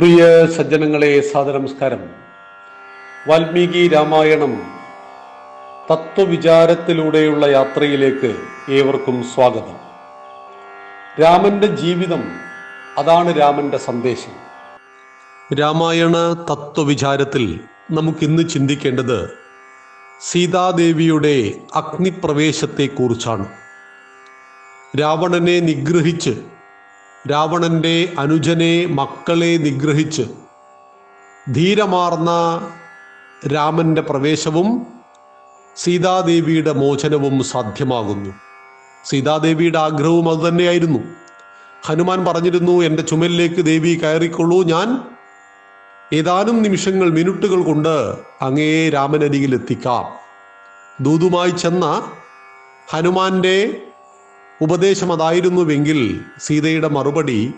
പ്രിയ സജ്ജനങ്ങളെ സാദനമസ്കാരം വാൽമീകി രാമായണം തത്വവിചാരത്തിലൂടെയുള്ള യാത്രയിലേക്ക് ഏവർക്കും സ്വാഗതം. രാമന്റെ ജീവിതം അതാണ് രാമന്റെ സന്ദേശം. രാമായണ തത്വവിചാരത്തിൽ നമുക്ക് ഇന്ന് ചിന്തിക്കേണ്ടത് സീതാദേവിയുടെ അഗ്നിപ്രവേശത്തെക്കുറിച്ചാണ്. രാവണനെ നിഗ്രഹിച്ച് രാവണന്റെ അനുജനെ മക്കളെ നിഗ്രഹിച്ച് ധീരമാർന്ന രാമന്റെ പ്രവേശവും സീതാദേവിയുടെ മോചനവും സാധ്യമാകുന്നു. സീതാദേവിയുടെ ആഗ്രഹവും അതുതന്നെയായിരുന്നു ഹനുമാൻ പറഞ്ഞിരുന്നു എന്റെ ചുമലിലേക്ക് ദേവി കയറിക്കൊള്ളൂ. ഞാൻ ഏതാനും നിമിഷങ്ങൾ മിനിറ്റുകൾ കൊണ്ട് അങ്ങേ രാമനരികിൽ എത്തിക്കാം ദൂതുമായി ചെന്ന ഹനുമാന്റെ ഉപദേശം അതായിരുന്നുവെങ്കിൽ സീതയുടെ മറുപടി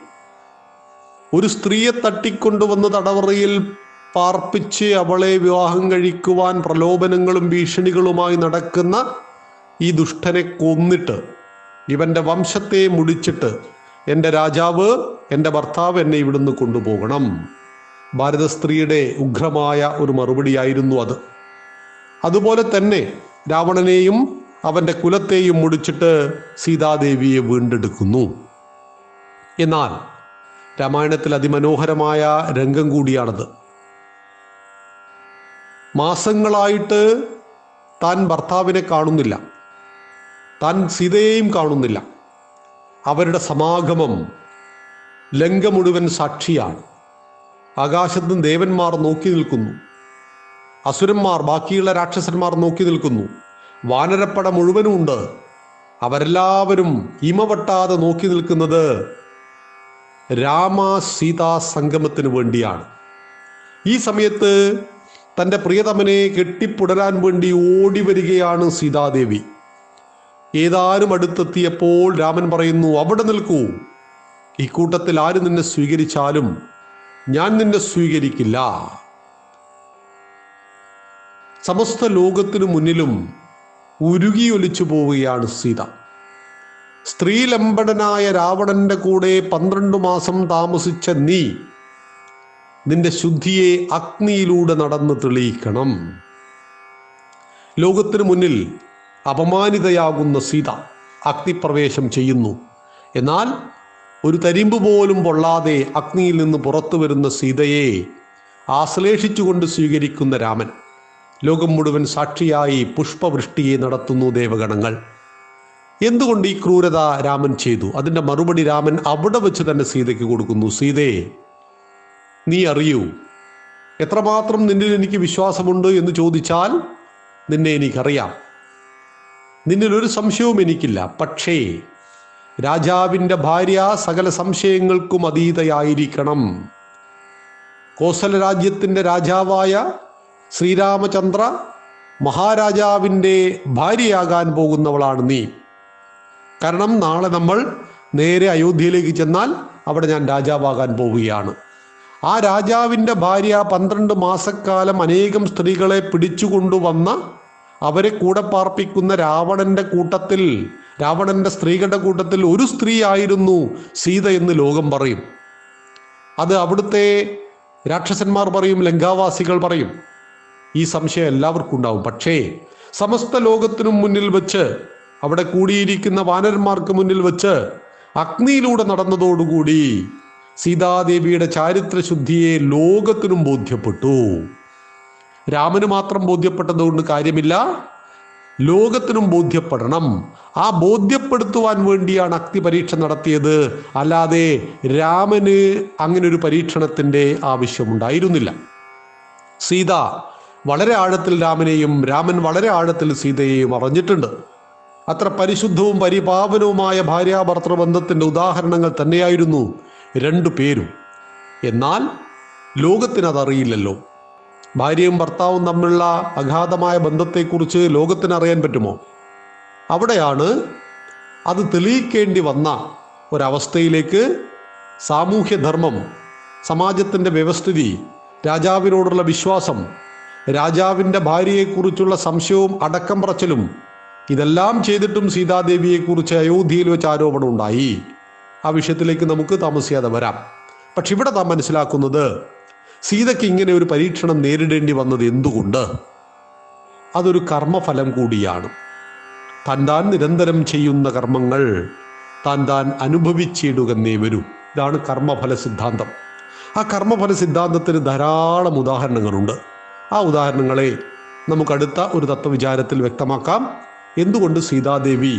ഒരു സ്ത്രീയെ തട്ടിക്കൊണ്ടുവന്ന് തടവറയിൽ പാർപ്പിച്ച് അവളെ വിവാഹം കഴിക്കുവാൻ പ്രലോഭനങ്ങളും ഭീഷണികളുമായി നടക്കുന്ന ഈ ദുഷ്ടനെ കൊന്നിട്ട് ഇവന്റെ വംശത്തെ മുടിച്ചിട്ട് എന്റെ രാജാവ് എന്റെ ഭർത്താവ് എന്നെ ഇവിടുന്ന് കൊണ്ടുപോകണം. ഭാരത സ്ത്രീയുടെ ഉഗ്രമായ ഒരു മറുപടിയായിരുന്നു അത്. അതുപോലെ തന്നെ രാവണനെയും അവന്റെ കുലത്തെയും മുടിച്ചിട്ട് സീതാദേവിയെ വീണ്ടെടുക്കുന്നു. എന്നാൽ രാമായണത്തിൽ അതിമനോഹരമായ രംഗം കൂടിയാണത്. മാസങ്ങളായിട്ട് താൻ ഭർത്താവിനെ കാണുന്നില്ല. താൻ സീതയെയും കാണുന്നില്ല. അവരുടെ സമാഗമം ലങ്ക മുഴുവൻ സാക്ഷിയാണ്. ആകാശത്തും ദേവന്മാർ നോക്കി നിൽക്കുന്നു. അസുരന്മാർ ബാക്കിയുള്ള രാക്ഷസന്മാർ നോക്കി നിൽക്കുന്നു. വാനരപ്പട മുഴുവനും ഉണ്ട്. അവരെല്ലാവരും ഇമവട്ടാതെ നോക്കി നിൽക്കുന്നത് രാമ സീതാ സംഗമത്തിന് വേണ്ടിയാണ്. ഈ സമയത്ത് തന്റെ പ്രിയതമനെ കെട്ടിപ്പുടരാൻ വേണ്ടി ഓടി വരികയാണ് സീതാദേവി. ഏതാനും അടുത്തെത്തിയപ്പോൾ രാമൻ പറയുന്നു അവിടെ നിൽക്കൂ. ഈ കൂട്ടത്തിൽ ആര് നിന്നെ സ്വീകരിച്ചാലും ഞാൻ നിന്നെ സ്വീകരിക്കില്ല. സമസ്ത ലോകത്തിനു മുന്നിലും ഉരുകിയൊലിച്ചു പോവുകയാണ് സീത. സ്ത്രീലമ്പടനായ രാവണന്റെ കൂടെ പന്ത്രണ്ട് മാസം താമസിച്ച നീ നിന്റെ ശുദ്ധിയെ അഗ്നിയിലൂടെ നടന്ന് തെളിയിക്കണം. ലോകത്തിനു മുന്നിൽ അപമാനിതയാകുന്ന സീത അഗ്നിപ്രവേശം ചെയ്യുന്നു. എന്നാൽ ഒരു തരിമ്പ് പോലും പൊള്ളാതെ അഗ്നിയിൽ നിന്ന് പുറത്തു വരുന്ന സീതയെ ആശ്ലേഷിച്ചുകൊണ്ട് സ്വീകരിക്കുന്ന രാമൻ. ലോകം മുഴുവൻ സാക്ഷിയായി പുഷ്പവൃഷ്ടിയെ നടത്തുന്നു ദേവഗണങ്ങൾ. എന്തുകൊണ്ട് ഈ ക്രൂരത രാമൻ ചെയ്തു? അതിന്റെ മറുപടി രാമൻ അവിടെ വെച്ച് തന്നെ സീതയ്ക്ക് കൊടുക്കുന്നു. സീതയെ നീ അറിയൂ എത്രമാത്രം നിന്നിൽ എനിക്ക് വിശ്വാസമുണ്ട് എന്ന് ചോദിച്ചാൽ നിന്നെ എനിക്കറിയാം. നിന്നിൽ ഒരു സംശയവും എനിക്കില്ല. പക്ഷേ രാജാവിന്റെ ഭാര്യ സകല സംശയങ്ങൾക്കും അതീതയായിരിക്കണം. കോസല രാജ്യത്തിന്റെ രാജാവായ ശ്രീരാമചന്ദ്ര മഹാരാജാവിന്റെ ഭാര്യയാകാൻ പോകുന്നവളാണ് നീ. കാരണം നാളെ നമ്മൾ നേരെ അയോധ്യയിലേക്ക് ചെന്നാൽ അവിടെ ഞാൻ രാജാവാകാൻ പോവുകയാണ്. ആ രാജാവിന്റെ ഭാര്യ പന്ത്രണ്ട് മാസക്കാലം അനേകം സ്ത്രീകളെ പിടിച്ചുകൊണ്ടുവന്ന അവരെ കൂടെ പാർപ്പിക്കുന്ന രാവണന്റെ കൂട്ടത്തിൽ രാവണന്റെ സ്ത്രീകളുടെ കൂട്ടത്തിൽ ഒരു സ്ത്രീ ആയിരുന്നു സീത എന്ന് ലോകം പറയും. അത് അവിടുത്തെ രാക്ഷസന്മാർ പറയും ലങ്കാവാസികൾ പറയും. ഈ സംശയം എല്ലാവർക്കും ഉണ്ടാവും. പക്ഷേ സമസ്ത ലോകത്തിനും മുന്നിൽ വെച്ച് അവിടെ കൂടിയിരിക്കുന്ന വാനരന്മാർക്ക് മുന്നിൽ വെച്ച് അഗ്നിയിലൂടെ നടന്നതോടുകൂടി സീതാദേവിയുടെ ചാരിത്രശുദ്ധിയെ ലോകത്തിനും ബോധ്യപ്പെട്ടു. രാമന് മാത്രം ബോധ്യപ്പെട്ടതുകൊണ്ട് കാര്യമില്ല. ലോകത്തിനും ബോധ്യപ്പെടണം. ആ ബോധ്യപ്പെടുത്തുവാൻ വേണ്ടിയാണ് അഗ്നി പരീക്ഷ നടത്തിയത്. അല്ലാതെ രാമന് അങ്ങനെ ഒരു പരീക്ഷണത്തിന്റെ ആവശ്യമുണ്ടായിരുന്നില്ല. സീത വളരെ ആഴത്തിൽ രാമനെയും രാമൻ വളരെ ആഴത്തിൽ സീതയെയും അറിഞ്ഞിട്ടുണ്ട്. അത്ര പരിശുദ്ധവും പരിപാവനവുമായ ഭാര്യാഭർത്തൃ ബന്ധത്തിന്റെ ഉദാഹരണങ്ങൾ തന്നെയായിരുന്നു രണ്ടു പേരും. എന്നാൽ ലോകത്തിനതറിയില്ലല്ലോ. ഭാര്യയും ഭർത്താവും തമ്മിലുള്ള അഗാധമായ ബന്ധത്തെക്കുറിച്ച് ലോകത്തിനറിയാൻ പറ്റുമോ? അവിടെയാണ് അത് തെളിയിക്കേണ്ടി വന്ന ഒരവസ്ഥയിലേക്ക് സാമൂഹ്യധർമ്മം സമാജത്തിന്റെ വ്യവസ്ഥിതി രാജാവിനോടുള്ള വിശ്വാസം രാജാവിന്റെ ഭാര്യയെക്കുറിച്ചുള്ള സംശയവും അടക്കം പറച്ചിലും ഇതെല്ലാം ചെയ്തിട്ടും സീതാദേവിയെക്കുറിച്ച് അയോധ്യയിൽ വെച്ച് ആരോപണം ഉണ്ടായി. ആ വിഷയത്തിലേക്ക് നമുക്ക് താമസിയാതെ വരാം. പക്ഷെ ഇവിടെ നാം മനസ്സിലാക്കുന്നത് സീതയ്ക്ക് ഇങ്ങനെ ഒരു പരീക്ഷണം നേരിടേണ്ടി വന്നത് എന്തുകൊണ്ട്? അതൊരു കർമ്മഫലം കൂടിയാണ്. താൻ താൻ നിരന്തരം ചെയ്യുന്ന കർമ്മങ്ങൾ താൻ താൻ അനുഭവിച്ചിടുകന്നേ വരൂ. ഇതാണ് കർമ്മഫല സിദ്ധാന്തം. ആ കർമ്മഫല സിദ്ധാന്തത്തിന് ധാരാളം ഉദാഹരണങ്ങളുണ്ട്. ആ ഉദാഹരണങ്ങളെ നമുക്കടുത്ത ഒരു തത്വവിചാരത്തിൽ വ്യക്തമാക്കാം. എന്തുകൊണ്ട് സീതാദേവി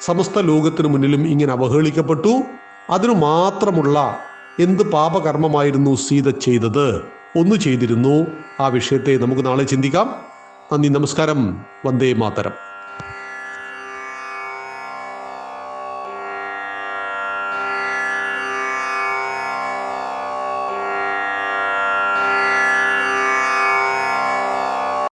സമസ്ത ലോകത്തിനു മുന്നിലും ഇങ്ങനെ അവഹേളിക്കപ്പെട്ടു? അതിനു മാത്രമുള്ള എന്ത് പാപകർമ്മമായിരുന്നു സീത ചെയ്തത്? ഒന്ന് ചെയ്തിരുന്നു. ആ വിഷയത്തെ നമുക്ക് നാളെ ചിന്തിക്കാം. നന്ദി നമസ്കാരം. വന്ദേ മാതരം.